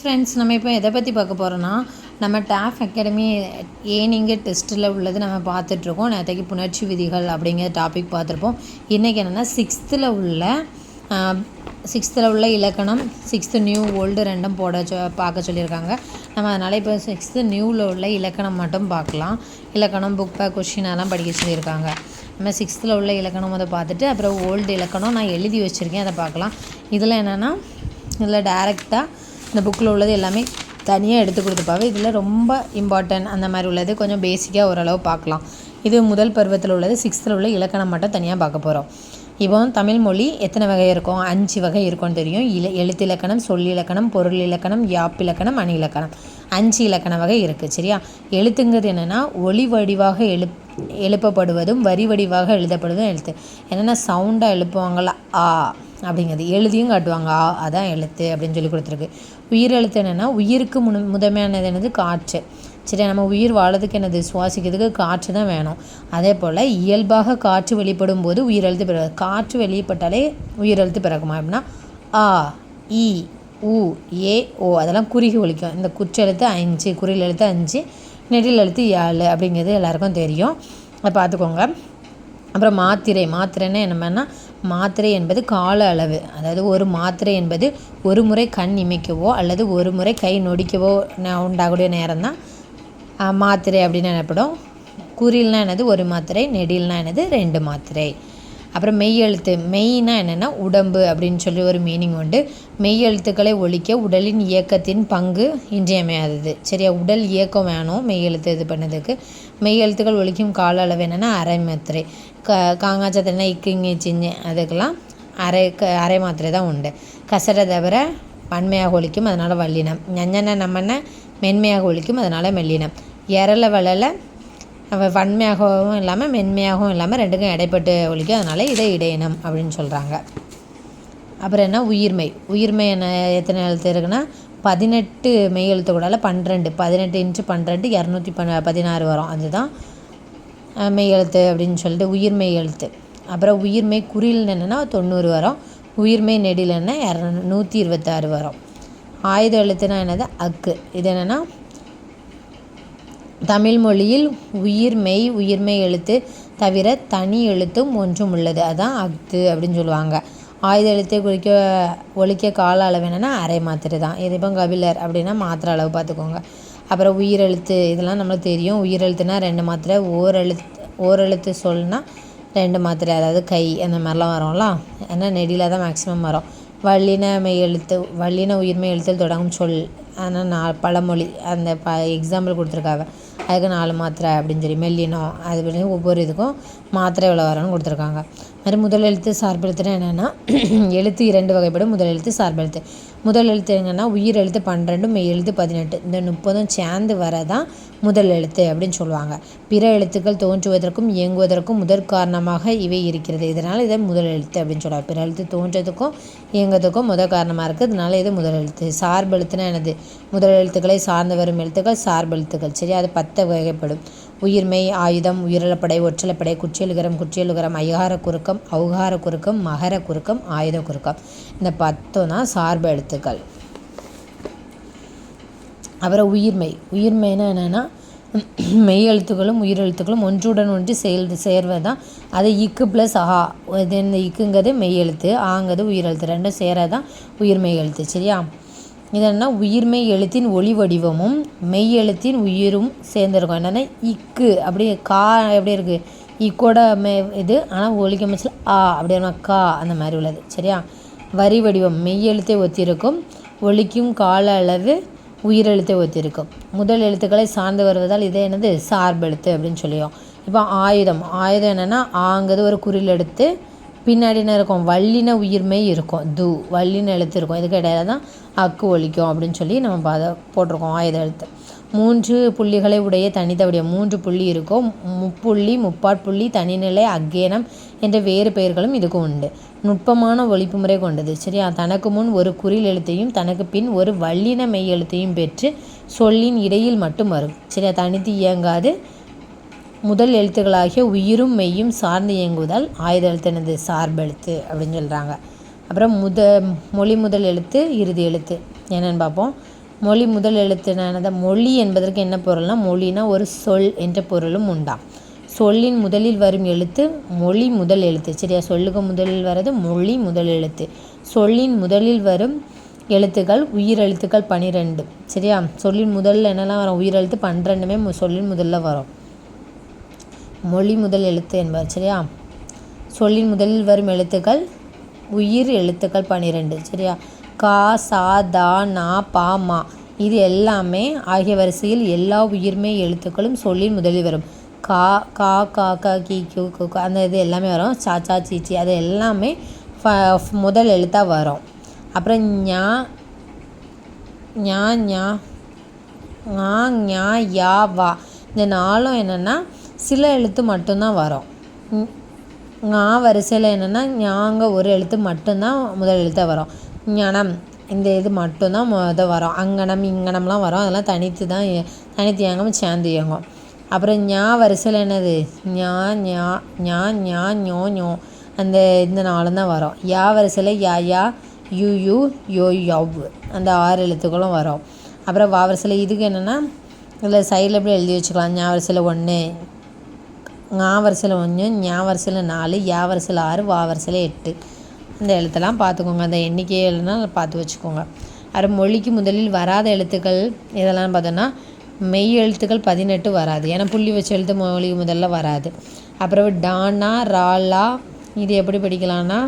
Friends நம்ம இப்போ எதை பற்றி பார்க்க போகிறோன்னா நம்ம டாஃப் அகாடமி ஏனிங்க டெஸ்ட்டில் உள்ளது நம்ம பார்த்துட்ருக்கோம் நேற்றைக்கு புணர்ச்சி விதிகள் அப்படிங்கிற டாபிக் பார்த்துருப்போம். இன்றைக்கி என்னென்னா சிக்ஸ்த்தில் உள்ள சிக்ஸ்த்தில் உள்ள இலக்கணம் சிக்ஸ்த்து நியூ ஓல்டு ரெண்டும் போட சொ பார்க்க சொல்லியிருக்காங்க. நம்ம அதனால் இப்போ சிக்ஸ்த்து நியூவில் உள்ள இலக்கணம் மட்டும் பார்க்கலாம். இலக்கணம் புக் பேக் கொஷின் அதெல்லாம் படிக்க சொல்லியிருக்காங்க. நம்ம சிக்ஸ்த்தில் உள்ள இலக்கணம் அதை பார்த்துட்டு அப்புறம் ஓல்டு இலக்கணம் நான் எழுதி வச்சுருக்கேன் அதை பார்க்கலாம். இதில் என்னென்னா இதில் டேரெக்டாக இந்த புக்கில் உள்ளது எல்லாமே தனியாக எடுத்து கொடுத்துப்பாங்க. இதில் ரொம்ப இம்பார்ட்டன்ட் அந்த மாதிரி உள்ளது. கொஞ்சம் பேசிக்காக ஓரளவு பார்க்கலாம். இது முதல் பருவத்தில் உள்ளது. சிக்ஸ்த்தில் உள்ள இலக்கணம் மட்டும் தனியாக பார்க்க போகிறோம் இப்போ தமிழ் மொழி எத்தனை வகை இருக்கும்? அஞ்சு வகை இருக்கும்னு தெரியும். இல எழுத்து இலக்கணம் சொல் இலக்கணம் பொருள் இலக்கணம் யாப் இலக்கணம் அணி இலக்கணம். அஞ்சு இலக்கண வகை இருக்குது சரியா? எழுத்துங்கிறது என்னென்னா ஒளி வடிவாக எழுப் எழுப்பப்படுவதும் வரி வடிவாக எழுதப்படுவதும் எழுத்து. என்னென்னா சவுண்டாக எழுப்புவாங்களா ஆ. அப்படிங்கிறது. எழுதியும் காட்டுவாங்க. ஆ அதான் எழுத்து அப்படின்னு சொல்லி கொடுத்துருக்கு. உயிர் எழுத்து என்னென்னா உயிருக்கு முன் முதன்மையானது என்னது? காற்று. சரி நம்ம உயிர் வாழறதுக்கு என்னது? சுவாசிக்கிறதுக்கு காற்று தான் வேணும். அதே போல் இயல்பாக காற்று வெளிப்படும் போது உயிரெழுத்து பிறகு காற்று வெளிப்பட்டாலே உயிரெழுத்து பிறக்குமா? அப்படின்னா ஆ இ உ ஏ ஓ அதெல்லாம் குறுகி ஒழிக்கும். இந்த குற்றெழுத்து அஞ்சு குறில் எழுத்து அஞ்சு நெடில் எழுத்து ஏழு அப்படிங்கிறது எல்லாருக்கும் தெரியும். அதை பார்த்துக்கோங்க. அப்புறம் மாத்திரை. மாத்திரைன்னா என்னன்னா மாத்திரை என்பது கால அளவு. அதாவது ஒரு மாத்திரை என்பது ஒரு முறை கண் இமைக்கவோ அல்லது ஒரு முறை கை நொடிக்கவோ உண்டாகக்கூடிய நேரம் தான் மாத்திரை அப்படின்னு எனப்படும். குறில்னா என்னது ஒரு மாத்திரை நெடில்னா என்னது ரெண்டு மாத்திரை. அப்புறம் மெய் எழுத்து மெய்னா என்னென்னா உடம்பு அப்படின்னு சொல்லி ஒரு மீனிங் உண்டு. மெய் எழுத்துக்களை ஒழிக்க உடலின் இயக்கத்தின் பங்கு இன்றியமையாதது. சரியா? உடல் இயக்கம் வேணும் மெய் எழுத்து இது பண்ணதுக்கு. மெய் எழுத்துக்கள் ஒழிக்கும் கால அளவு என்னென்னா அரை மாத்திரை. க காங்காச்சத்தினா இக்கு சிஞ்சு அதுக்கெல்லாம் அரை க அரை மாத்திரை தான் உண்டு. கசரை தவிர வன்மையாக ஒழிக்கும் அதனால் வல்லினம். ஞஞ்சனை நம்மன மென்மையாக ஒழிக்கும் அதனால் மெல்லினம். எரலை வளலை வன்மையாகவும் இல்லாமல் மென்மையாகவும் இல்லாமல் ரெண்டுக்கும் இடைப்பட்டு ஒழிக்கும் அதனால் இதை இடையினம் அப்படின்னு சொல்கிறாங்க அப்புறம் என்ன? உயிர்மை. உயிர்மை என்ன? எத்தனை எழுத்து இருக்குன்னா பதினெட்டு மெய் எழுத்து கூடால பன்னிரெண்டு. பதினெட்டு இன்ச்சு பன்னிரெண்டு இரநூத்தி ப பதினாறு வரும். அதுதான் மெய் எழுத்து அப்படின்னு சொல்லிட்டு உயிர்மெய் எழுத்து. அப்புறம் உயிர்மை குறியில் என்னென்னா தொண்ணூறு வரும். உயிர்மை நெடிலன்னா இரநூ நூற்றி இருபத்தாறு வரும். ஆயுத எழுத்துனா என்னது? அக்கு. இது என்னென்னா தமிழ் மொழியில் உயிர் மெய் உயிர்மெய் எழுத்து தவிர தனி எழுத்தும் ஒன்றும் உள்ளது. அதான் அஃது அப்படின்னு சொல்லுவாங்க. ஆயுத எழுத்தை குறிக்க ஒழிக்க கால அளவு என்னென்னா அரை மாத்திரை தான். இது இப்போ கபிலர் அப்படின்னா மாத்திரை அளவு பார்த்துக்கோங்க. அப்புறம் உயிரெழுத்து இதெல்லாம் நம்மளுக்கு தெரியும். உயிரெழுத்துனா ரெண்டு மாத்திரை ஓரெழுத்து ஓரெழுத்து சொல்னால் ரெண்டு மாத்திரை அதாவது கை அந்த மாதிரிலாம் வரும்ல ஏன்னா நெடியில் தான் மேக்ஸிமம் வரும். வல்லின மெய் எழுத்து வல்லின உயிர்மெய் எழுத்தில் தொடங்கும் சொல். ஆனால் நான் பழமொழி அந்த ப எக்ஸாம்பிள் கொடுத்துருக்காங்க அதுக்கு நாலு மாத்திரை அப்படின்னு சொல்லி மெல்லினோம் அது ஒவ்வொரு இதுக்கும் மாத்திரை எவ்வளோ வரணும்னு கொடுத்துருக்காங்க. மாதிரி முதல் எழுத்து சார்பெழுத்துனா என்னென்னா எழுத்து இரண்டு வகைப்படும். முதல் எழுத்து சார்பெழுத்து. முதல் எழுத்து என்னென்னா உயிர் எழுத்து பன்னிரெண்டு மெய் எழுத்து பதினெட்டு. இந்த முப்பதும் சேர்ந்து வரதான் முதல் எழுத்து அப்படின்னு சொல்லுவாங்க. பிற எழுத்துக்கள் தோன்றுவதற்கும் இயங்குவதற்கும் முதற் காரணமாக இவை இருக்கிறது. இதனால் இதை முதல் எழுத்து அப்படின்னு சொல்லுவாங்க. பிற எழுத்து தோன்றதுக்கும் இயங்குவதற்கும் முதல் காரணமாக இருக்குது அதனால் இது முதல் எழுத்து. சார்பெழுத்துனா என்னது? முதல் எழுத்துக்களை சார்ந்து வரும் எழுத்துக்கள் சார்பெழுத்துக்கள். சரி அது பத்து வகைப்படும். உயிர்மெய் ஆயுதம் உயிரிழப்படை ஒற்றலப்படை குற்றியலுகரம் குற்றியலுகரம் ஐகார குறுக்கம் ஔகார குறுக்கம் மகர குறுக்கம் ஆயுத குறுக்கம். இந்த பத்தும் தான் சார்பு எழுத்துக்கள். அப்புறம் உயிர்மை உயிர்மைனா என்னென்னா மெய் எழுத்துக்களும் உயிர் எழுத்துக்களும் ஒன்றுடன் ஒன்று செயல் சேர்வது தான் அது இக்கு ப்ளஸ் ஆ இது இந்த இக்குங்கிறது மெய் எழுத்து ஆங்கிறது உயிர் எழுத்து. ரெண்டும் சேரதான் உயிர்மெய் எழுத்து. சரியா? இது என்னென்னா உயிர்மெய் எழுத்தின் ஒளி வடிவமும் மெய் எழுத்தின் உயிரும் சேர்ந்துருக்கும். என்னென்னா? இக்கு. அப்படி கா எப்படி இருக்குது இக்கோட மே இது ஆனால் ஒழிக்க மிச்சில் ஆ அப்படின்னா கா அந்த மாதிரி உள்ளது. சரியா? வரி வடிவம் மெய் எழுத்தை ஒத்திருக்கும் ஒழிக்கும் கால அளவு உயிரெழுத்தை ஒத்திருக்கும். முதல் எழுத்துக்களை சார்ந்து வருவதால் இதே என்னது? சார்பெழுத்து அப்படின்னு சொல்லியும் இப்போ ஆயுதம். ஆயுதம் என்னென்னா ஆங்கிறது ஒரு குறில் எடுத்து பின்னாடி என்ன இருக்கும் வல்லின உயிர்மை இருக்கும். து வல்லின எழுத்து இருக்கும். இதுக்கு இடையில தான் அக்கு ஒழிக்கும் அப்படின்னு சொல்லி நம்ம பாத போட்டிருக்கோம் ஆயுத எழுத்து. மூன்று புள்ளிகளை உடைய தனித்தவுடைய மூன்று புள்ளி இருக்கும். முப்புள்ளி முப்பாட்புள்ளி தனிநிலை அக்கேனம் என்ற வேறு பெயர்களும் இதுக்கு உண்டு. நுட்பமான ஒழிப்பு முறை கொண்டது. சரியா? தனக்கு முன் ஒரு குறில் எழுத்தையும் தனக்கு பின் ஒரு வல்லின மெய் எழுத்தையும் பெற்று சொல்லின் இடையில் மட்டும் வரும். சரியா? தனித்து இயங்காது. முதல் எழுத்துக்களாகிய உயிரும் மெய்யும் சார்ந்து இயங்குவதால் ஆயுத எழுத்து சார்பு சார்பெழுத்து அப்படின்னு சொல்கிறாங்க அப்புறம் முத மொழி முதல் எழுத்து இறுதி எழுத்து. என்னென்னு பார்ப்போம். மொழி முதல் எழுத்துனானது மொழி என்பதற்கு என்ன பொருள்னா மொழினா ஒரு சொல் என்ற பொருளும் உண்டாம் சொல்லின் முதலில் வரும் எழுத்து மொழி முதல் எழுத்து. சரியா? சொல்லுக்கு முதலில் வர்றது மொழி முதல் எழுத்து. சொல்லின் முதலில் வரும் எழுத்துக்கள் உயிரெழுத்துக்கள் பனிரெண்டு. சரியா? சொல்லின் முதல்ல என்னெல்லாம் வரும்? உயிரெழுத்து பன்னிரெண்டுமே சொல்லின் முதல்ல வரும். மொழி முதல் எழுத்து என்பார் சரியா? சொல்லின் முதலில் வரும் எழுத்துக்கள் உயிர் எழுத்துக்கள் பன்னிரெண்டு சரியா? கா சா தா நா பா மா இது எல்லாமே ஆகிய வரிசையில் எல்லா உயிர்மை எழுத்துக்களும் சொல்லின் முதலில் வரும். கா கா கா கா கி கியூ கு அந்த இது எல்லாமே வரும். சா சா சீ அது எல்லாமே ஃப- முதல் எழுத்தாக வரும். அப்புறம் ஞா ஞா ஞா ஞா ஞா யா வா இந்த நாளும் என்னென்னா சில எழுத்து மட்டும்தான் வரும். ஞ், ஞா வரிசையில் என்னென்னா ஞாங்க ஒரு எழுத்து மட்டும்தான் முதல் எழுத்தாக வரும். ஞானம் இந்த இது மட்டும்தான் முத வரும். அங்கனம் இங்கனம்லாம் வரும். அதெல்லாம் தனித்து தான் தனித்து இயங்கும் சேர்ந்து இயங்கும். அப்புறம் ஞா வரிசையில் என்னது? ஞா ஞா ஞா ஞா ஞோ ஞோ. அந்த இந்த நாளும் தான் வரும். யா வரிசையில் யா யா யூ யூ யோ யவ். அந்த ஆறு எழுத்துக்களும் வரும். அப்புறம் வா வரிசையில் இதுக்கு என்னென்னா இதில் சைடில் எப்படி எழுதி வச்சுக்கலாம்? ஞா வரிசையில் ஒன்று ஞா வரிசையில் ஒன்று ஞா வரிசையில் நாலு யா வரிசையில் ஆறு வா வரிசையில் எட்டு. இந்த எழுத்தெல்லாம் பார்த்துக்கோங்க. அந்த எண்ணிக்கையெல்லாம் பார்த்து வச்சுக்கோங்க. அப்புறம் மொழிக்கு முதலில் வராத எழுத்துக்கள் இதெல்லாம் பார்த்தோன்னா மெய் எழுத்துக்கள் பதினெட்டு வராது. ஏன்னா புள்ளி வச்ச எழுத்து மொழிக்கு முதல்ல வராது. அப்புறம் டானா ராலா இது எப்படி படிக்கலாம்னா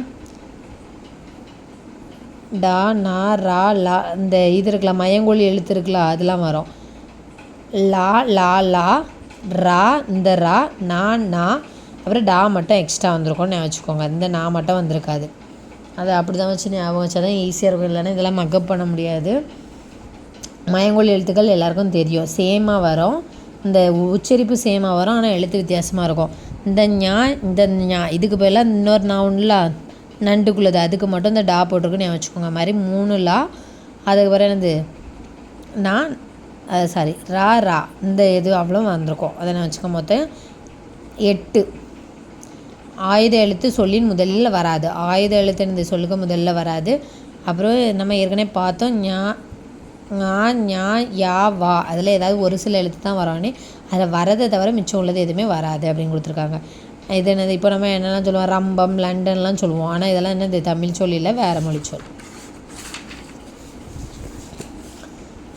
டா நா ரா லா இந்த இது இருக்குல்ல மயங்கொழி எழுத்து இருக்குல்ல அதெல்லாம் வரும். லா லா லா ரா இந்த ரா நா நா. அப்புறம் டா மட்டும் எக்ஸ்ட்ரா வந்திருக்கும்னு ஞாபகம் வச்சுக்கோங்க. இந்த நா மட்டும் வந்திருக்காது. அதை அப்படி தான் வச்சு ஞாபகம் வச்சா தான் ஈஸியாக இருக்கும். இல்லைன்னா இதெல்லாம் மக்கப் பண்ண முடியாது. மயங்கொழி எழுத்துக்கள் எல்லாருக்கும் தெரியும். சேமாக வரும். இந்த உச்சரிப்பு சேமாக வரும். ஆனால் எழுத்து வித்தியாசமாக இருக்கும். இந்த ஞா இந்த ஞா இதுக்கு பதிலாக இன்னொரு நான் ஒன்றுல நண்டுக்குள்ளது. அதுக்கு மட்டும் இந்த டா போட்டிருக்குன்னு ஞாபகம் வச்சுக்கோங்க. மாதிரி மூணு லா. அதுக்கு பிறகு என்னது? நான் சாரி ரா ரா. இந்த இது அவ்வளோ வந்திருக்கும். அதை நான் வச்சுக்க மொத்தம் எட்டு. ஆயுத எழுத்து சொல்லின் முதலில் வராது. ஆயுத எழுத்துன்னு சொல்லுக்கு முதல்ல வராது. அப்புறம் நம்ம ஏற்கனவே பார்த்தோம் ஞா ஞா ஞா யா வா. அதில் ஏதாவது ஒரு சில எழுத்து தான் வரோன்னே அதில் வரதை தவிர மிச்சம் உள்ளது எதுவுமே வராது அப்படின்னு கொடுத்துருக்காங்க. இது என்னது? இப்போ நம்ம என்னெல்லாம் சொல்லுவோம்? ரம்பம் லண்டன்லாம் சொல்லுவோம். ஆனால் இதெல்லாம் என்னது? தமிழ் சொல்லியில் வேறு மொழி சொல்.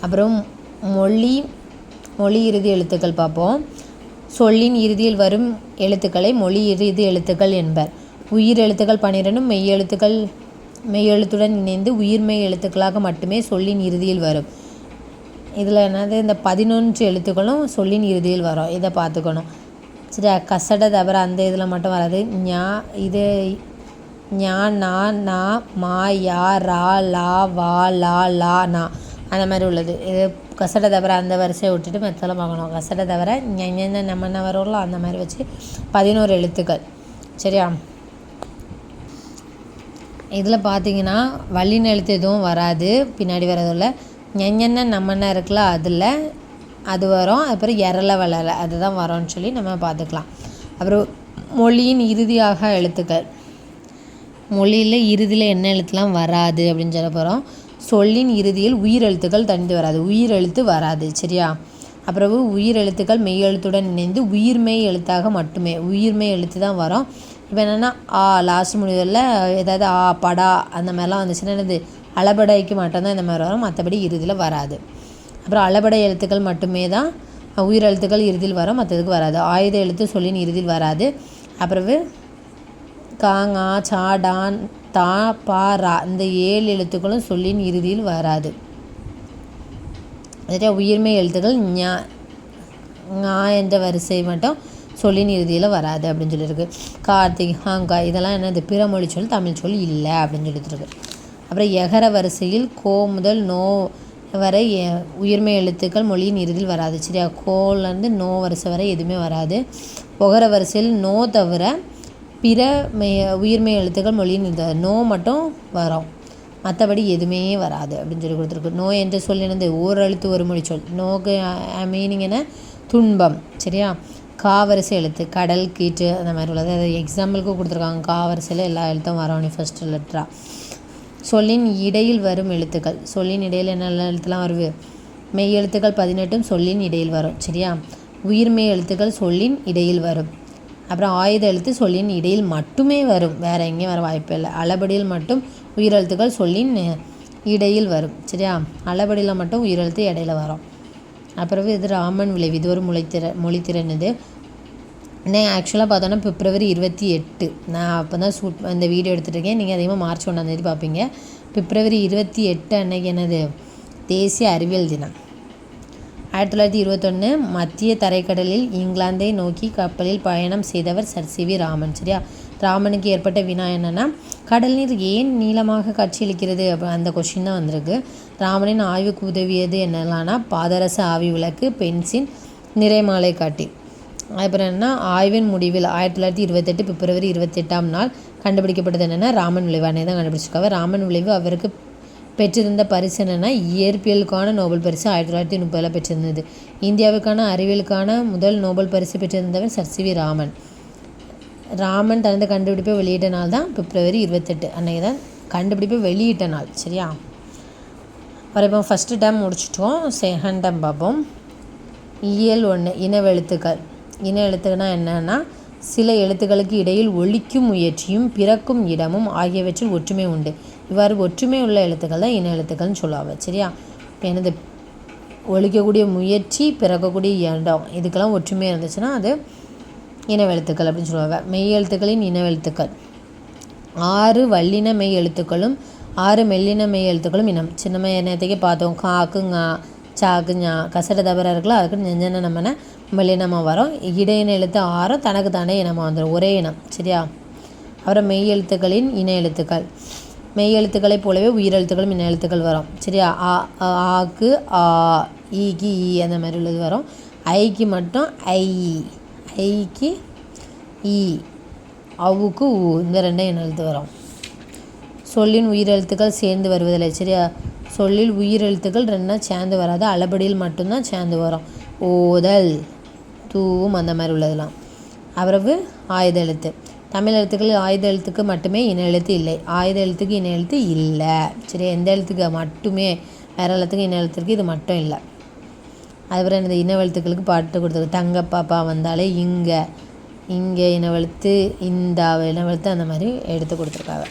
அப்புறம் மொழி மொழி இறுதி எழுத்துக்கள் பார்ப்போம். சொல்லின் இறுதியில் வரும் எழுத்துக்களை மொழி இறுதி எழுத்துக்கள் என்பர். உயிர் எழுத்துக்கள் பன்னிரெண்டும் மெய் எழுத்துக்கள் மெய் எழுத்துடன் இணைந்து உயிர்மெய் எழுத்துக்களாக மட்டுமே சொல்லின் இறுதியில் வரும். இதில் என்னது? இந்த பதினொன்று எழுத்துக்களும் சொல்லின் இறுதியில் வரும். இதை பார்த்துக்கணும். சரி கசட தவிர அந்த இதில் மட்டும் வராது. ஞா இது ஞா நா நா மா யா ரா லா வா லா லா நா. அந்த மாதிரி உள்ளது. இது கசடை தவிர அந்த வரிசையை விட்டுட்டு மெத்தலாம் பார்க்கணும். கசடை தவிர என்ன நம்ம என்ன வரும்ல அந்த மாதிரி வச்சு பதினோரு எழுத்துக்கள். சரியா? இதில் பார்த்தீங்கன்னா வள்ளின எழுத்து எதுவும் வராது. பின்னாடி வரதில்ல ஞெஞ்சன்ன நம்மண்ண இருக்குல்ல அதில் அது வரும். அப்புறம் எரல வளர அதுதான் வரும்னு சொல்லி நம்ம பார்த்துக்கலாம். அப்புறம் மொழியின் இறுதியாக எழுத்துக்கள். மொழியில் இறுதியில் என்ன எழுத்துலாம் வராது அப்படின்னு சொல்ல போகிறோம் சொல்லின் இறுதியில் உயிர் எழுத்துக்கள் தனித்து வராது. உயிர் எழுத்து வராது சரியா? அப்புறவு உயிர் எழுத்துக்கள் மெய் எழுத்துடன் இணைந்து உயிர்மெய் எழுத்தாக மட்டுமே. உயிர்மெய் எழுத்து தான் வரும். இப்போ என்னென்னா ஆ லாஸ்ட் முடிவில் ஏதாவது ஆ படா அந்த மாதிரிலாம் வந்துச்சுன்னா என்னது? அளபடைக்கு மட்டும்தான் இந்த மாதிரி வரும். மற்றபடி இறுதியில் வராது. அப்புறம் அளபடை எழுத்துக்கள் மட்டுமே தான் உயிர் எழுத்துக்கள் இறுதியில் வரும். மற்றதுக்கு வராது. ஆயுத எழுத்து சொல்லின் இறுதியில் வராது. அப்புறவு காங்கா சாடான் தா பா ரா இந்த ஏழு எழுத்துக்களும் சொல்லின் இறுதியில் வராது. அதே உயிர்மெய் எழுத்துக்கள் ஞா ஞா என்ற வரிசை மட்டும் சொல்லின் இறுதியில் வராது அப்படின்னு சொல்லியிருக்கு. கார்த்திக் ஹாங்கா இதெல்லாம் என்னது? பிற மொழி சொல் தமிழ் சொல் இல்லை அப்படின்னு சொல்லிட்டுருக்கு அப்புறம் எகர வரிசையில் கோ முதல் நோ வரை எ- உயிர்மெய் எழுத்துக்கள் மொழியின் இறுதியில் வராது. சரியா? கோலேருந்து நோ வரிசை வரை எதுவுமே வராது. ஒகர வரிசையில் நோ தவிர பிற மெய் உயிர்மெய் எழுத்துக்கள் மொழியின் இருந்தது நோ மட்டும் வரும். மற்றபடி எதுவுமே வராது அப்படின்னு சொல்லி கொடுத்துருக்கு. நோய் என்ற சொல் என்னது? ஓரெழுத்து ஒரு மொழி சொல். நோக்கு மீனிங் என்ன? துன்பம். சரியா? காவரிசை எழுத்து கடல் கீற்று அந்த மாதிரி உள்ளது. அது எக்ஸாம்பிளுக்கு கொடுத்துருக்காங்க. காவரிசையில் எல்லா எழுத்தும் வரும். ஃபஸ்ட்டு லெட்டராக சொல்லின் இடையில் வரும் எழுத்துக்கள். சொல்லின் இடையில் என்ன எழுத்துலாம் வருது? மெய் எழுத்துக்கள் பதினெட்டும் சொல்லின் இடையில் வரும். சரியா? உயிர்மெய் எழுத்துக்கள் சொல்லின் இடையில் வரும். அப்புறம் ஆயுத எழுத்து சொல்லின் இடையில் மட்டுமே வரும். வேறு எங்கேயும் வர வாய்ப்பு இல்லை. அளபடியில் மட்டும் உயிரெழுத்துக்கள் சொல்லின் இடையில் வரும். சரியா? அளபடியில் மட்டும் உயிரெழுத்து இடையில வரும். அப்புறம் இது ராமன் விளைவு. இது ஒரு மொழித்திற மொழித்திறன் இது நான் ஆக்சுவலாக பார்த்தோன்னா பிப்ரவரி இருபத்தி எட்டு. நான் அப்போ தான் ஷூட் இந்த வீடியோ எடுத்துகிட்ருக்கேன் நீங்கள் அதிகமாக மார்ச் ஒன்றாந்தேதி பார்ப்பீங்க. பிப்ரவரி இருபத்தி எட்டு அன்னைக்கு என்னது? தேசிய அறிவியல் தினம். ஆயிரத்தி தொள்ளாயிரத்தி இருபத்தொன்று மத்திய தரைக்கடலில் இங்கிலாந்தை நோக்கி கப்பலில் பயணம் செய்தவர் சர் சி வி ராமன் சரியா? ராமனுக்கு ஏற்பட்ட வினா என்னென்னா கடல் நீர் ஏன் நீளமாக காட்சியளிக்கிறது? அப்போ அந்த கொஷின் தான் வந்திருக்கு. ராமனின் ஆய்வுக்கு உதவியது என்னெல்லாம்னா பாதரச ஆவி விளக்கு பென்சின் நிறைமாலை காட்டி. அப்புறம் என்னென்னா ஆய்வின் முடிவில் ஆயிரத்தி தொள்ளாயிரத்தி இருபத்தெட்டு பிப்ரவரி இருபத்தெட்டாம் நாள் கண்டுபிடிக்கப்பட்டது என்னென்னா ராமன் விளைவு அன்னை தான் கண்டுபிடிச்சிருக்காங்க. ராமன் விளைவு அவருக்கு பெற்றிருந்த பரிசு என்னென்னா இயற்பியலுக்கான நோபல் பரிசு ஆயிரத்தி தொள்ளாயிரத்தி முப்பதில் பெற்றிருந்தது. இந்தியாவுக்கான அறிவியலுக்கான முதல் நோபல் பரிசு பெற்றிருந்தவர் sir C V Raman. Raman தனது கண்டுபிடிப்பை வெளியிட்ட நாள் தான் பிப்ரவரி இருபத்தெட்டு. அன்றைக்கி தான் கண்டுபிடிப்பை வெளியிட்ட நாள். சரியா? வரைப்போம் ஃபஸ்ட்டு டேம் முடிச்சிட்டோம் செகண்ட் டேம் பார்ப்போம். இயல் ஒன்று இனவெழுத்துக்கள் இன எழுத்துக்கள்னா என்னென்னா சில எழுத்துக்களுக்கு இடையில் ஒலிக்கும் முயற்சியும் பிறக்கும் இடமும் ஆகியவற்றில் ஒற்றுமை உண்டு இவ்வாறு ஒற்றுமை உள்ள எழுத்துக்கள் தான் இன எழுத்துக்கள்னு சொல்லுவாங்க சரியா இப்போ எனது ஒழிக்கக்கூடிய முயற்சி பிறக்கக்கூடிய இடம் இதுக்கெல்லாம் ஒற்றுமை இருந்துச்சுன்னா அது இனவெழுத்துக்கள் அப்படின்னு சொல்லுவாங்க மெய் எழுத்துக்களின் இனவெழுத்துக்கள் ஆறு வல்லின மெய் எழுத்துக்களும் ஆறு மெல்லின மெய் எழுத்துக்களும் இனம் சின்ன நேரத்துக்கே பார்த்தோம் காக்கு ஞா சாக்கு ஞா கசட தபரா இருக்கலாம் அதுக்கு நெஞ்சன நம்மன மெல்லினமாக வரும். இடையின எழுத்து ஆறும் தனக்கு தானே இனமாக வந்துடும் ஒரே இனம் சரியா? அப்புறம் மெய் எழுத்துக்களின் இன எழுத்துக்கள். மெய் எழுத்துக்களைப் போலவே உயிரெழுத்துக்களும் இன எழுத்துக்கள் வரும் சரியா? ஆ ஆ- ஆக்கு ஆ ஈக்கு ஈ அந்த மாதிரி உள்ளது வரும். ஐக்கு மட்டும் ஐ ஐக்கு ஈ அவுக்கு ஊ இந்த ரெண்டும் இன எழுத்து வரும். சொல்லின் உயிரெழுத்துக்கள் சேர்ந்து வருவதில்லை சரியா? சொல்லில் உயிரெழுத்துக்கள் ரெண்டும் சேர்ந்து வராது. அளபடியில் மட்டும்தான் சேர்ந்து வரும். ஓதல் தூவும் அந்த மாதிரி உள்ளதெல்லாம். அவரவு ஆயுத எழுத்து. தமிழ் எழுத்துக்கள் ஆயுத எழுத்துக்கு மட்டுமே இன எழுத்து இல்லை. ஆயுத எழுத்துக்கு இன எழுத்து இல்லை. சரி எந்த எழுத்துக்கு மட்டுமே வேற எழுத்துக்கு இன எழுத்துக்கு இது மட்டும் இல்லை. அதுக்கப்புறம் எனது இனவெழுத்துக்களுக்கு பாட்டு கொடுத்துருக்கு தங்க பாப்பா வந்தாலே இங்கே இங்கே இனவெழுத்து இந்த இனவெழுத்து அந்த மாதிரி எடுத்து கொடுத்துருக்காங்க.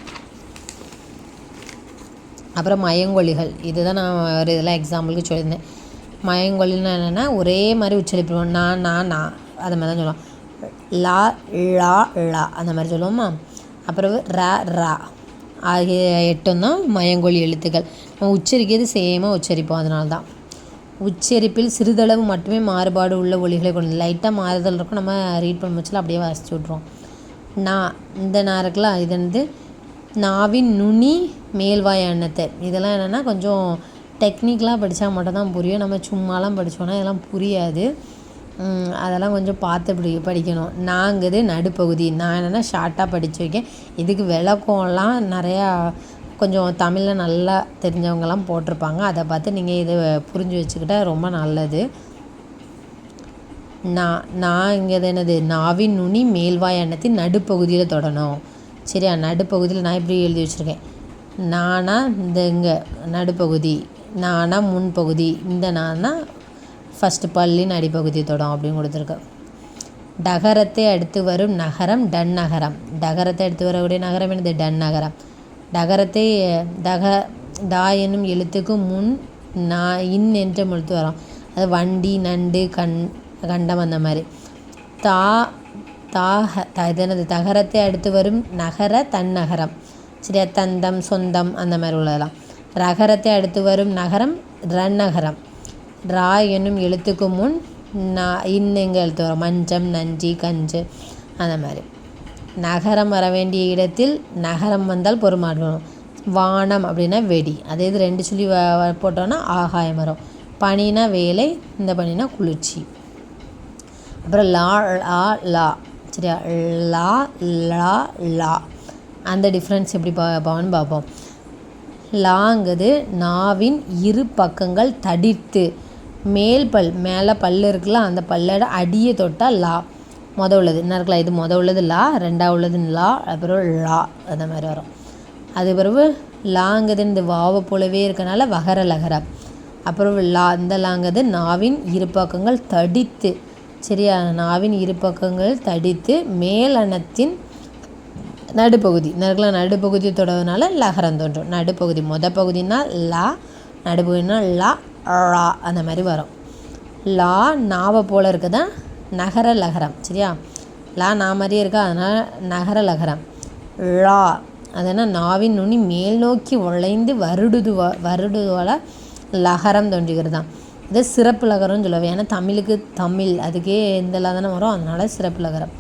அப்புறம் மயங்கொழிகள். இதுதான் நான் ஒரு இதெல்லாம் எக்ஸாம்பிளுக்கு சொல்லியிருந்தேன். மயங்கொலின்னா என்னென்னா ஒரே மாதிரி உச்சரிப்போம் நான் நான் நான் அது மாதிரி தான் சொல்லுவோம். லா லா லா அந்த மாதிரி சொல்லுவோமா? அப்புறம் ர ரா. ஆகிய எட்டும் தான் மயங்கொழி எழுத்துக்கள். நம்ம உச்சரிக்கிறது சேமாக உச்சரிப்போம். அதனால தான் உச்சரிப்பில் சிறிதளவு மட்டுமே மாறுபாடு உள்ள ஒலிகளை கொண்டு லைட்டாக மாறுதல் இருக்கும். நம்ம ரீட் பண்ண முச்சில் அப்படியே வாசிச்சு விட்ருவோம் நான் இந்த நேரத்தில் இருக்குல்ல இது வந்து நாவின் நுனி மேல்வாய் எண்ணத்தை. இதெல்லாம் என்னென்னா கொஞ்சம் டெக்னிக்கலாக படித்தா மட்டும்தான் புரியும். நம்ம சும்மாலாம் படித்தோன்னா இதெல்லாம் புரியாது. அதெல்லாம் கொஞ்சம் பார்த்து படி படிக்கணும். நாங்குது நடுப்பகுதி. நான் என்னென்னா ஷார்ட்டாக படித்து வைக்கேன். இதுக்கு விளக்கம்லாம் நிறையா கொஞ்சம் தமிழில் நல்லா தெரிஞ்சவங்கலாம் போட்டிருப்பாங்க. அதை பார்த்து நீங்கள் இதை புரிஞ்சு வச்சுக்கிட்டா ரொம்ப நல்லது. நான் நான் இங்கே என்னது? நாவின் நுனி மேல்வாய் எண்ணத்தை நடுப்பகுதியில் தொடணும். சரியா? நடுப்பகுதியில் நான் இப்படி எழுதி வச்சுருக்கேன். நானா இந்த இங்கே நடுப்பகுதி. நானா முன்பகுதி. இந்த நானா ஃபஸ்ட்டு பல்லின் அடிப்பகுதி தொடும் அப்படின்னு கொடுத்துருக்கு. டகரத்தை அடுத்து வரும் நகரம் டன் நகரம் டகரத்தை அடுத்து வரக்கூடிய நகரம் என்னது? டன் நகரம் டகரத்தை டக டா என்னும் எழுத்துக்கு முன் நா இன் என்ற முழுத்து வரும். அது வண்டி நண்டு கண் கண்டம் அந்த மாதிரி. தா தாக த என்னது? தகரத்தை அடுத்து வரும் நகர தன்னகரம். சரியா? தந்தம் சொந்தம் அந்த மாதிரி உள்ளதெல்லாம். ரகரத்தை அடுத்து வரும் நகரம் ரன்னகரம். ரா என்னும் எழுத்துக்கு முன் நா இன்னெங்க எழுத்து வரும் மஞ்சம் நஞ்சி கஞ்சு அந்த மாதிரி. நகரம் வர வேண்டிய இடத்தில் நகரம் வந்தால் பொறுமாடணும் வானம் அப்படின்னா வெடி. அதே இது ரெண்டு சொல்லி வ- போட்டோன்னா ஆகாயம் வரும். பனினா வேலை இந்த பனினா குளிர்ச்சி. அப்புறம் லா லா லா. சரியா? லா லா லா. அந்த டிஃப்ரென்ஸ் எப்படி பா பான்னு பார்ப்போம். லாங்குது நாவின் இரு பக்கங்கள் தடித்து. மேல் பல் மேலே பல் இருக்குல்ல அந்த பல்லோட அடியை தொட்டால் லா. மொதல் உள்ளது. என்ன இருக்கலாம் இது மொதல் உள்ளது லா ரெண்டாவது உள்ளது லா அப்புறம் லா அந்த மாதிரி வரும். அது பிறகு லாங்குது இந்த வாவை போலவே இருக்கனால வகர லகரம் அப்புறம் லா இந்த லாங்குது நாவின் இரு பக்கங்கள் தடித்து. சரியா? நாவின் இரு பக்கங்கள் தடித்து மேலனத்தின் நடுப்பகுதி. நறுக்கலாம் நடுப்பகுதி தொடர்றதுனால லகரம் தோன்றும். நடுப்பகுதி மொத பகுதினா லா நடுப்பகுதினா லா ரா அந்த மாதிரி வரும். லா நாவை போல் இருக்குதான் நகர லகரம். சரியா? லா நா மாதிரியே இருக்கா? அதனால் நகர லகரம். ழா. அதனால் நாவின் நுனி மேல் நோக்கி உழைந்து வருடுதுவா வருடுவால லகரம் தோன்றுகிறதாம் இது சிறப்பு லகரம்னு சொல்லுவேன் ஏன்னா தமிழுக்கு தமிழ். அதுக்கே எந்த தானே வரும். அதனால் சிறப்பு லகரம்.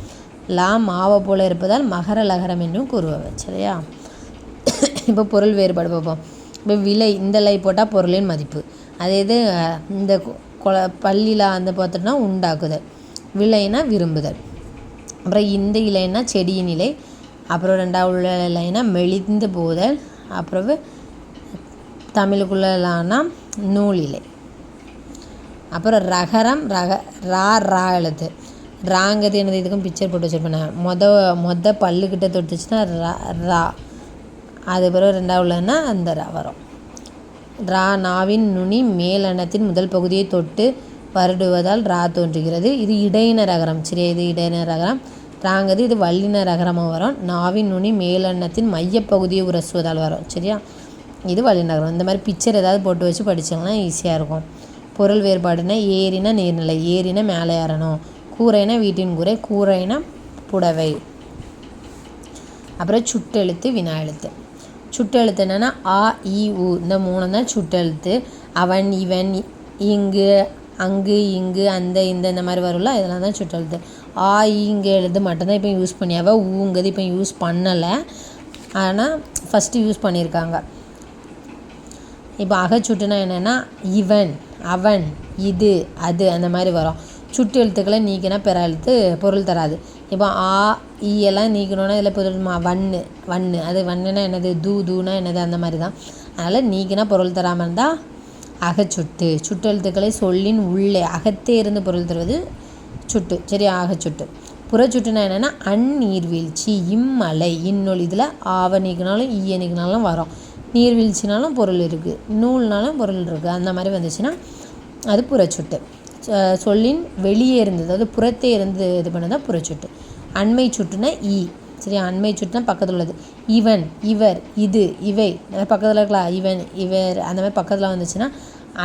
லா மாவை போல இருப்பதால் மகர லகரம் என்றும் கூறுபவர். சரியா? இப்போ பொருள் வேறுபாடு பார்ப்போம். இப்போ விலை இந்த லை போட்டால் பொருளின் மதிப்பு. அதே இது இந்த கொ- கொல பள்ளியில் அந்த பார்த்தோம்னா உண்டாக்குதல். விலைனா விரும்புதல். அப்புறம் இந்த இலைனா செடியின் இலை. அப்புறம் ரெண்டாவது உள்ள இலைனா மெலிந்து போதல். அப்புறம் தமிழுக்குள்ளலானா நூல் இலை. அப்புறம் ரகரம் ரக ரா ரா எழுத்து. ராங்கிறது என்னது? இதுக்கும் பிக்சர் போட்டு வச்சுருப்பேன் மொத மொத பல்லுக்கிட்ட தொட்டுச்சுன்னா ரா ரா. அது பிறகு ரெண்டாவதுலன்னா அந்த ரா வரும். ரா நாவின் நுனி மேலெண்ணத்தின் முதல் பகுதியை தொட்டு வருடுவதால் ரா தோன்றுகிறது. இது இடையின ரகரம். சரி இது இடையின ரகரம். ராங்கிறது இது வல்லின ரகரமாக வரும். நாவின் நுனி மேலெண்ணத்தின் மையப்பகுதியை உரசுவதால் வரும். சரியா? இது வல்லின ரகரம். இந்த மாதிரி பிக்சர் ஏதாவது போட்டு வச்சு படிச்சோம்னா ஈஸியாக இருக்கும். பொருள் வேறுபாடுனா ஏறினா நீர்நிலை ஏறினா மேலே ஏறணும். கூரைனா வீட்டின் கூரை கூரைனா புடவை. அப்புறம் சுட்டெழுத்து வினா எழுத்து சுட்டெழுத்து என்னென்னா ஆ இ உ. இந்த மூணு தான் சுட்டெழுத்து. அவன் இவன் இங்கு அங்கு இங்கு அந்த இந்த இந்த மாதிரி வரும்ல இதெல்லாம் தான் சுட்டெழுத்து. ஆ இங்கு எழுது மட்டும்தான் இப்போ யூஸ் பண்ணியாவ. ஊங்கிறது இப்போ யூஸ் பண்ணலை. ஆனால் ஃபஸ்ட்டு யூஸ் பண்ணியிருக்காங்க. இப்போ அகச்சுட்டுனா என்னென்னா இவன் அவன் இது அது அந்த மாதிரி வரும். சுட்டு எழுத்துக்களை நீக்கினா பிற எழுத்து பொருள் தராது. இப்போ ஆ ஈ எல்லாம் நீக்கணும்னா இதில் பொருள் மா வண்ணு வண்ணு அது வண்ணுனா என்னது? தூ தூனா என்னது? அந்த மாதிரி தான். அதனால் நீக்கினா பொருள் தராமல் இருந்தால் அகச்சுட்டு. சுட்டு எழுத்துக்களை சொல்லின் உள்ளே அகத்தே இருந்து பொருள் தருவது சுட்டு. சரி ஆகச்சுட்டு புறச்சுட்டுனா என்னென்னா அந்நீர்வீழ்ச்சி இம்மலை இன்னொல் இதில் ஆவ நீக்கினாலும் ஈய நீக்கினாலும் வரும். நீர்வீழ்ச்சினாலும் பொருள் இருக்குது நூல்னாலும் பொருள் இருக்குது அந்த மாதிரி வந்துச்சுன்னா அது புறச்சுட்டு. சொல்லின் வெளியே இருந்தது. அதாவது புறத்தே இருந்து இது பண்ணதான் புறச்சுட்டு. அண்மை சுட்டுனா ஈ. சரி அண்மை சுட்டுனா பக்கத்தில் உள்ளது. இவன் இவர் இது இவை. பக்கத்தில் இருக்கலாம். இவன் இவர் அந்த மாதிரி பக்கத்தில் வந்துச்சுன்னா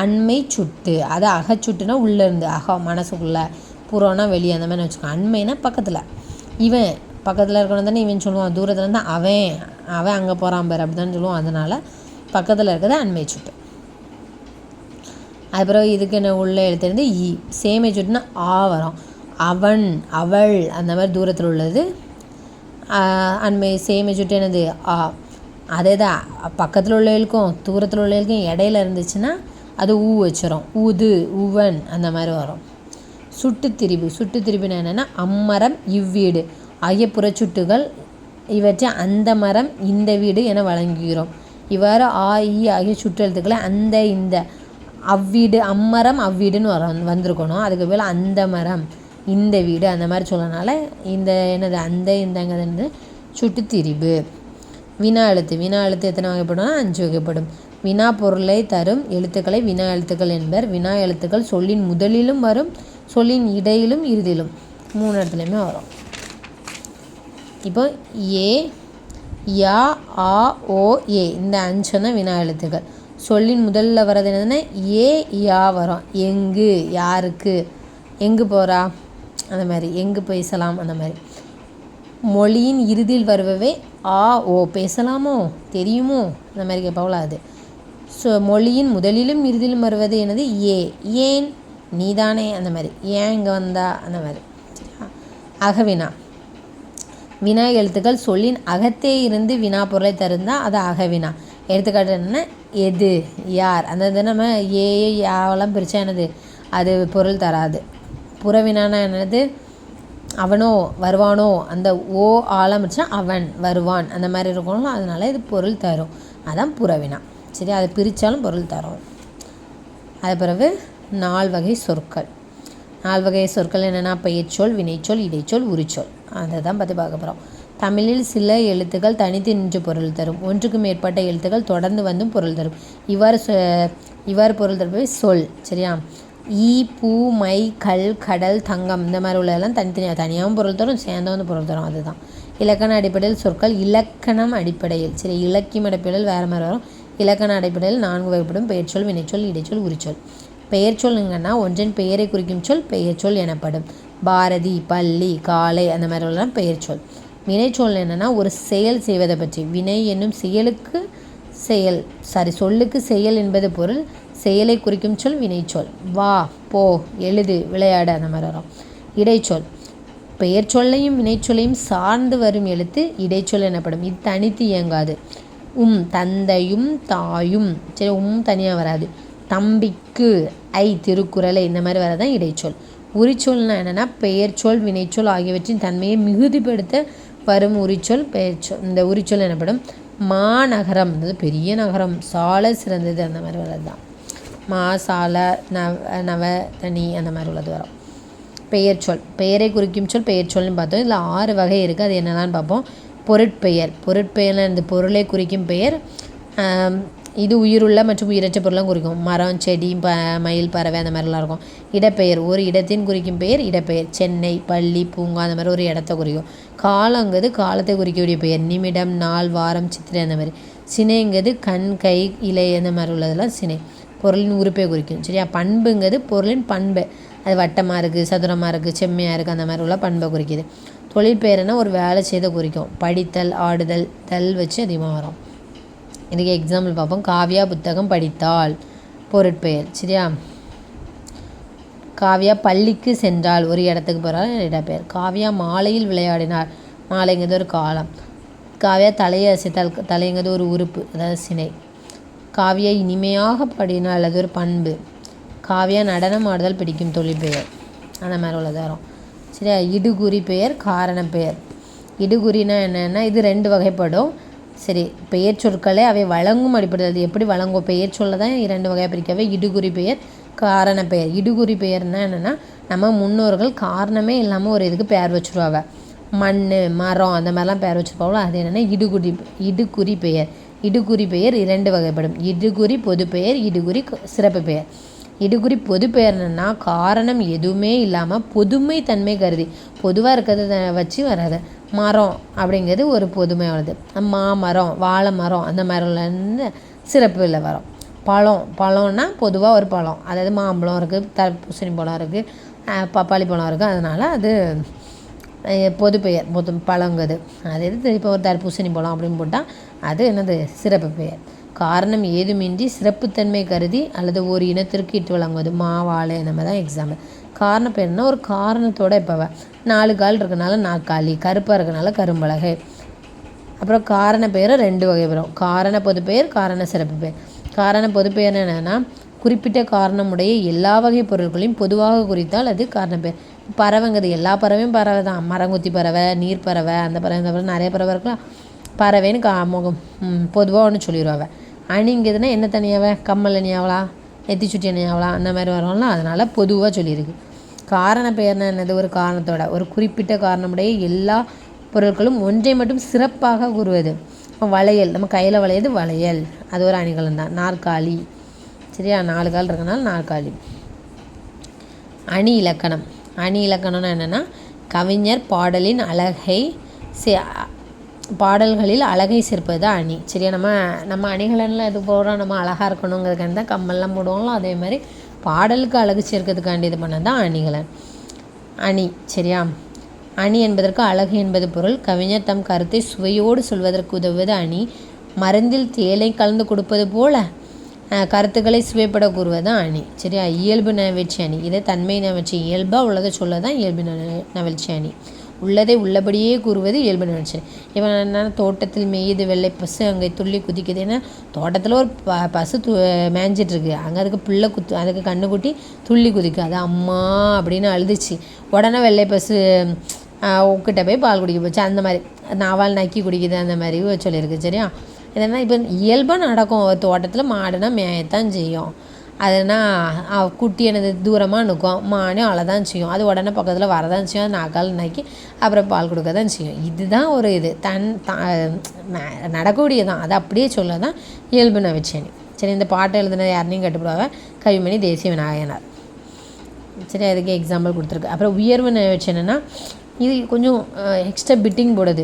அண்மை சுட்டு. அது அகச்சுட்டுனா உள்ளே இருந்து அக மனசுக்குள்ளே. புறம்னா வெளியே அந்த மாதிரி வச்சுக்கோ. அண்மைனா பக்கத்தில். இவன் பக்கத்தில் இருக்கணும் தானே இவன் சொல்லுவான். தூரத்தில் இருந்தால் அவன் அவன் அங்கே போகிறான் பேர் அப்படி தான் சொல்லுவான். அதனால் பக்கத்தில் இருக்கிறது அண்மை சுட்டு. அதுக்கப்புறம் இதுக்கு என்ன உள்ள எழுத்துறது இ. சேமை சுட்டுனா ஆ வரும். அவன் அவள் அந்த மாதிரி தூரத்தில் உள்ளது. அண்மை சேமை சுட்டு என்னது? ஆ. அதே தான் பக்கத்தில் உள்ளவர்களுக்கும் தூரத்தில் உள்ளவர்களுக்கும் இடையில இருந்துச்சுன்னா அது ஊ வச்சிடும் ஊது உவன் அந்த மாதிரி வரும். சுட்டு திரிபு. சுட்டு திரிபுனா என்னென்னா அம்மரம் இவ்வீடு. ஆகிய புறச்சுட்டுகள் இவற்றை அந்த மரம் இந்த வீடு என வழங்குகிறோம். இவ்வாறு ஆ இ ஆகிய சுற்றெழுத்துக்களை அந்த இந்த அவ்வீடு அம்மரம் அவ்வீடுன்னு வர வந்திருக்கணும். அதுக்கு பதில் அந்த மரம் இந்த வீடு அந்த மாதிரி சொல்லனால இந்த என்னது அந்த இந்தங்கிறது சுட்டு வினா எழுத்து வினா எழுத்து எத்தனை வகைப்படும்னா அஞ்சு வகைப்படும். வினா பொருளை தரும் எழுத்துக்களை வினா எழுத்துக்கள் என்பர். வினா எழுத்துக்கள் சொல்லின் முதலிலும் வரும் சொல்லின் இடையிலும் இறுதியிலும். மூணு இடத்துலையுமே வரும். இப்போ ஏ யா ஆ ஓ ஏ இந்த அஞ்சு தான் வினா எழுத்துக்கள். சொல்லின் முதல்ல வர்றது என்னதுன்னா ஏ யா வரும். எங்கு யாருக்கு? எங்கு போகிறா அந்த மாதிரி. எங்கு பேசலாம்? அந்த மாதிரி. மொழியின் இறுதியில் வருபவை ஆ ஓ. பேசலாமோ? தெரியுமோ? அந்த மாதிரி கேட்பாங்களா அது. ஸோ மொழியின் முதலிலும் இறுதியிலும் வருவது என்னது? ஏ. ஏன்? நீதானே? அந்த மாதிரி. ஏன் இங்கே வந்தா? அந்த மாதிரி. அகவினா வினா. எழுத்துக்கள் சொல்லின் அகத்தே இருந்து வினா பொருளை தருந்தால் அது அகவினா எடுத்துக்காட்டு என்னென்னா எது? யார்? அந்த இது நம்ம ஏ யாவெல்லாம் பிரித்தா என்னது? அது பொருள் தராது. புறவினானா என்னது? அவனோ வருவானோ அந்த ஓ ஆலமிச்சா அவன் வருவான். அந்த மாதிரி இருக்கணும் அதனால இது பொருள் தரும். அதான் புறவினா. சரி அதை பிரித்தாலும் பொருள் தரும். அது பிறகு நால் வகை சொற்கள். நால் வகை சொற்கள் என்னென்னா பெயர்ச்சொல் வினைச்சொல் இடைச்சொல் உரிச்சொல். அதை தான் பற்றி பார்க்க போகிறோம் தமிழில் சில எழுத்துக்கள் தனித்து நின்று பொருள் தரும். ஒன்றுக்கு மேற்பட்ட எழுத்துக்கள் தொடர்ந்து வந்தும் பொருள் தரும். இவ்வாறு இவ்வாறு பொருள் தருப்பவை சொல் சரியா? ஈ பூ மை கல் கடல் தங்கம் இந்த மாதிரி உள்ளதெல்லாம் தனித்தனியாக தனியாகவும் பொருள் தரும் சேர்ந்த வந்து பொருள் தரும் அதுதான். இலக்கண அடிப்படையில் சொற்கள் இலக்கணம் அடிப்படையில் சரி இலக்கியம் அடிப்படையில் வேறு மாதிரி வரும். இலக்கண அடிப்படையில் நான்கு வகைப்படும் பெயர்ச்சொல் வினைச்சொல் இடைச்சொல் உரிச்சொல். பெயர்ச்சொல்லுங்கன்னா ஒன்றின் பெயரை குறிக்கும் சொல் பெயர்ச்சொல் எனப்படும். பாரதி பள்ளி காலை அந்த மாதிரி உள்ளலாம் பெயர்ச்சொல். வினைச்சொல் என்னென்னா ஒரு செயல் செய்வதை பற்றி. வினை என்னும் செயலுக்கு செயல். சாரி சொல்லுக்கு செயல் என்பது பொருள். செயலை குறிக்கும் சொல் வினைச்சொல். வா போ எழுது விளையாடு அந்த மாதிரி வரும் இடைச்சொல். பெயர் சொல்லையும் வினைச்சொல்லையும் சார்ந்து வரும் எழுத்து இடைச்சொல் எனப்படும். இது தனித்து இயங்காது. உம் தந்தையும் தாயும். சரி உம் தனியாக வராது. தம்பிக்கு ஐ திருக்குறளை இந்த மாதிரி வரதான் இடைச்சொல். உரிச்சொல்னா என்னென்னா பெயர்ச்சொல் வினைச்சொல் ஆகியவற்றின் தன்மையை மிகுதிப்படுத்த வரும் உரிச்சொல் பெயர்ச்சொல் இந்த உரிச்சொல் எனப்படும் மாநகரம் அது பெரிய நகரம் சாலை சிறந்தது அந்த மாதிரி உள்ளது தான். மா சால நவ நவ தனி அந்த மாதிரி உள்ளது வரும். பெயர்ச்சொல் பெயரை குறிக்கும் சொல் பெயர்ச்சொல்னு பார்த்தோம். இதில் ஆறு வகை இருக்குது அது என்னென்னு பார்ப்போம்? பொருட்பெயர். பொருட்பெயரில் இந்த பொருளை குறிக்கும் பெயர் இது உயிருள்ள மற்றும் உயிரற்ற பொருளாக குறிக்கும். மரம் செடி ப மயில் பறவை அந்த மாதிரிலாம் இருக்கும். இடப்பெயர் ஒரு இடத்தின் குறிக்கும் பெயர் இடப்பெயர். சென்னை பள்ளி பூங்கா அந்த மாதிரி ஒரு இடத்த குறிக்கும். காலங்கிறது காலத்தை குறிக்கக்கூடிய பெயர். நிமிடம் நாள் வாரம் சித்திரை அந்த மாதிரி. சினைங்கிறது கண் கை இலை அந்த மாதிரி உள்ளதெல்லாம் சினை. பொருளின் உறுப்பை குறிக்கும். சரியா? பண்புங்கிறது பொருளின் பண்பு. அது வட்டமாக இருக்குது சதுரமாக இருக்குது செம்மையாக இருக்குது அந்த மாதிரி உள்ள பண்பை குறிக்குது. தொழில் பெயர்னா ஒரு வேலை செய்த குறிக்கும். படித்தல் ஆடுதல் தல் வச்சு அதிகமாக வரும். இதுக்கு எக்ஸாம்பிள் பார்ப்போம். காவியா புத்தகம் படித்தாள் பொருட்பெயர் சரியா? காவியா பள்ளிக்கு சென்றால் ஒரு இடத்துக்கு போகிறாள் இடப்பெயர். காவியா மாலையில் விளையாடினார் மாலைங்கிறது ஒரு காலம். காவியா தலையை அசைத்தால் தலைங்கிறது ஒரு உறுப்பு அதாவது சினை. காவியா இனிமையாக படினால் அது ஒரு பண்பு. காவியா நடனம் ஆடுதல் பிடிக்கும் தொழில் பெயர் அந்த மாதிரி உள்ளதாக வரும் சரியா? இடுகுறி பெயர் காரண பெயர். இடுகுறினா என்னென்னா இது ரெண்டு வகைப்படும். சரி பெயர் சொற்களை அவை வழங்கும் அடிப்படையில் அது எப்படி வழங்கும்? பெயர் சொல்ல தான் இரண்டு வகையாக பிரிக்கவே இடுகுறி பெயர் காரண பெயர். இடுகுறி பெயர்னா என்னென்னா நம்ம முன்னோர்கள் காரணமே இல்லாமல் ஒரு இதுக்கு பெயர் வச்சுருவாங்க. மண் மரம் அந்த மாதிரிலாம் பெயர் வச்சுருப்பாங்களோ? அது என்னென்னா இடுகுறி இடுகுறி பெயர். இடுகுறி பெயர் இரண்டு வகைப்படும். இடுகுறி பொது பெயர் இடுகுறி சிறப்பு பெயர். இடுகுறி பொது பெயர்னா காரணம் எதுவுமே இல்லாமல் பொதுமை தன்மை கருதி. பொதுவாக இருக்கிறத வச்சு வராது. மரம் அப்படிங்கிறது ஒரு பொதுமையானது மாமரம் வாழை மரம் அந்த மரம்லேருந்து சிறப்பு இல்லை வரும் பழம் பழம்னா பொதுவாக ஒரு பழம். அதாவது மாம்பழம் இருக்குது தர்பூசணி பழம் இருக்குது பப்பாளி பழம் இருக்குது அதனால் அது பொது பெயர் பொது பழங்குது. அது எது இப்போ ஒரு தர்பூசணி பழம் அப்படின்னு போட்டால் அது என்னது? சிறப்பு பெயர். காரணம் ஏதுமின்றி சிறப்புத்தன்மை கருதி அல்லது ஒரு இனத்திற்கு இட்டு வழங்குவது. மாவாழை இந்த மாதிரி தான் எக்ஸாம்பிள் காரணம் பெயர்னா ஒரு காரணத்தோட இப்போ நாலு கால் இருக்கனால நாக்காளி கருப்பாக இருக்கனால கரும்பலகை. அப்புறம் காரண பெயரும் ரெண்டு வகை வரும். காரண பொது பெயர் காரண சிறப்பு பெயர். காரண பொது பெயர் என்னென்னா குறிப்பிட்ட காரணமுடைய எல்லா வகை பொருட்களையும் பொதுவாக குறித்தால் அது காரண பெயர். பறவைங்கிறது எல்லா பறவையும் பறவை தான். மரங்குத்தி பறவை நீர் பறவை அந்த பறவை இந்த பறவை நிறைய பறவை இருக்கலாம். பறவைன்னு கா முகம் பொதுவாக ஒன்று சொல்லிடுவாங்க அணிங்கிறதுனா என்ன தனியாவை? கம்மல் அணியாவலா நெத்தி சுட்டி அணியாவலா அந்த மாதிரி வரும்லாம் அதனால் பொதுவாக சொல்லியிருக்கு. காரண பெயர்னா என்னது ஒரு காரணத்தோட ஒரு குறிப்பிட்ட காரணமுடைய எல்லா பொருட்களும் ஒன்றை மட்டும் சிறப்பாக கூறுவது. வளையல் நம்ம கையில் வளையது வளையல். அது ஒரு அணிகலன் தான். நாற்காலி. சரியா? நாலு கால் இருக்கனால நாற்காலி. அணி இலக்கணம். அணி இலக்கணம்னா என்னென்னா கவிஞர் பாடலின் அழகை பாடல்களில் அழகை சேர்ப்பது தான் அணி. சரியா? நம்ம நம்ம அணிகளெல்லாம் எது போடுறோம் நம்ம அழகாக இருக்கணுங்கிறதுக்கான தான் கம்மல்லாம் போடுவோம்ல அதே மாதிரி பாடலுக்கு அழகு சேர்க்கறதுக்காண்டி இது பண்ணது தான் அணிகலன். அணி சரியா? அணி என்பதற்கு அழகு என்பது பொருள். கவிஞர் தம் கருத்தை சுவையோடு சொல்வதற்கு உதவுவது அணி. மருந்தில் தேலை கலந்து கொடுப்பது போல கருத்துக்களை சுவைப்பட கூறுவது தான் அணி சரியா? இயல்பு நவழ்ச்சி அணி. இதை தன்மை நவழ்ச்சி இயல்பாக உள்ளதை சொல்ல தான் இயல்பு நவழ்ச்சி அணி. உள்ளதை உள்ளபடியே கூறுவது இயல்பு நினைச்சேன் இவன் என்ன தோட்டத்தில் மேயுது வெள்ளை பசு அங்கே துள்ளி குதிக்குது. ஏன்னா தோட்டத்தில் ஒரு ப பசு து மேய்ஞ்சிட்ருக்கு அங்கே அதுக்கு பிள்ளை குத்து அதுக்கு கண்ணுக்குட்டி துள்ளி குதிக்கும் அது அம்மா அப்படின்னு அழுதுச்சு. உடனே வெள்ளை பசு உக்கிட்ட போய் பால் குடிக்க போச்சு. அந்த மாதிரி. நாவால் நக்கி குடிக்குது அந்த மாதிரி சொல்லியிருக்கு. சரியா? இதெல்லாம் இப்போ இயல்பாக நடக்கும். ஒரு தோட்டத்தில் மாடுனா மேயத்தான் செய்யும். அதுனா குட்டி என்னது தூரமாக நிற்கும் மானே அழதான் செய்யும். அது உடனே பக்கத்தில் வரதான் செய்யும். நாக்கால் நாக்கி அப்புறம் பால் கொடுக்க தான் செய்யும். இதுதான் ஒரு இது. தன் த நடக்கக்கூடியதான் அதை அப்படியே சொல்ல தான் இயல்பு நவிச்சேனி சரி இந்த பாட்டை எழுதுனது யாருனையும் கட்டுப்படுவாங்க. கவிமணி தேசிய விநாயகனார். சரி அதுக்கு எக்ஸாம்பிள் கொடுத்துருக்கு. அப்புறம் உயர்வு வச்சு இது கொஞ்சம் எக்ஸ்ட்ரா பிட்டிங் போடுது.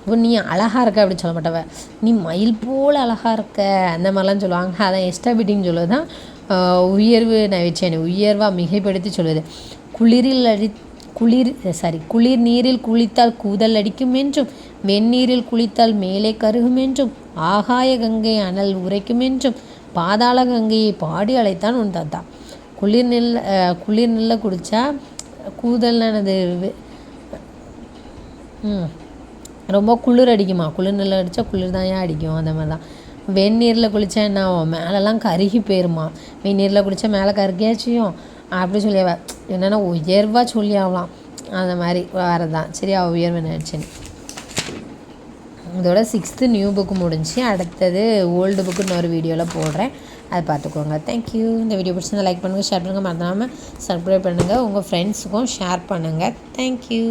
இப்போ நீ அழகாக இருக்க அப்படின்னு சொல்ல மாட்டவ. நீ மயில் போல் அழகாக இருக்க அந்த மாதிரிலாம் சொல்லுவாங்க. அதான் எக்ஸ்ட்ரா பிட்டிங் சொல்லுவது தான் உயர்வு நகைச்சுவை உயர்வாக மிகைப்படுத்தி சொல்லுது குளிரில் அடி குளிர் சாரி குளிர் நீரில் குளித்தால் கூதல் அடிக்கும் என்றும் வெந்நீரில் குளித்தால் மேலே கருகும் என்றும் ஆகாய கங்கை அனல் உரைக்கும் என்றும் பாதாள கங்கையை பாடி அழைத்தான் உன் தாத்தா. குளிர் நெல் அஹ், குளிர் நெல்ல குடித்தா கூதல்னது ரொம்ப குளிர் அடிக்குமா? குளிர் நெல்ல அடித்தா குளிர் தான் ஏன் அடிக்கும் அந்த மாதிரி தான் வெந்நீரில் குளித்தா என்ன ஆகும் மேலெல்லாம் கருகி போயிருமா? வெந்நீரில் குளித்தா மேலே கருகியா செய்யும்? அப்படி சொல்லியாவ. என்னென்னா உயர்வாக சொல்லி ஆகலாம் அந்த மாதிரி வரதான் அவள் உயர்வு நினச்சின்னு. இதோட சிக்ஸ்த்து நியூ புக்கு முடிஞ்சு அடுத்தது ஓல்டு புக்கு இன்னொரு வீடியோவில் போடுறேன். அதை பார்த்துக்கோங்க. தேங்க்யூ இந்த வீடியோ பிடிச்சிருந்தா லைக் பண்ணுங்கள் ஷேர் பண்ணுங்கள் மறந்தாமல் சப்ஸ்கிரைப் பண்ணுங்கள் உங்கள் ஃப்ரெண்ட்ஸுக்கும் ஷேர் பண்ணுங்கள் தேங்க்யூ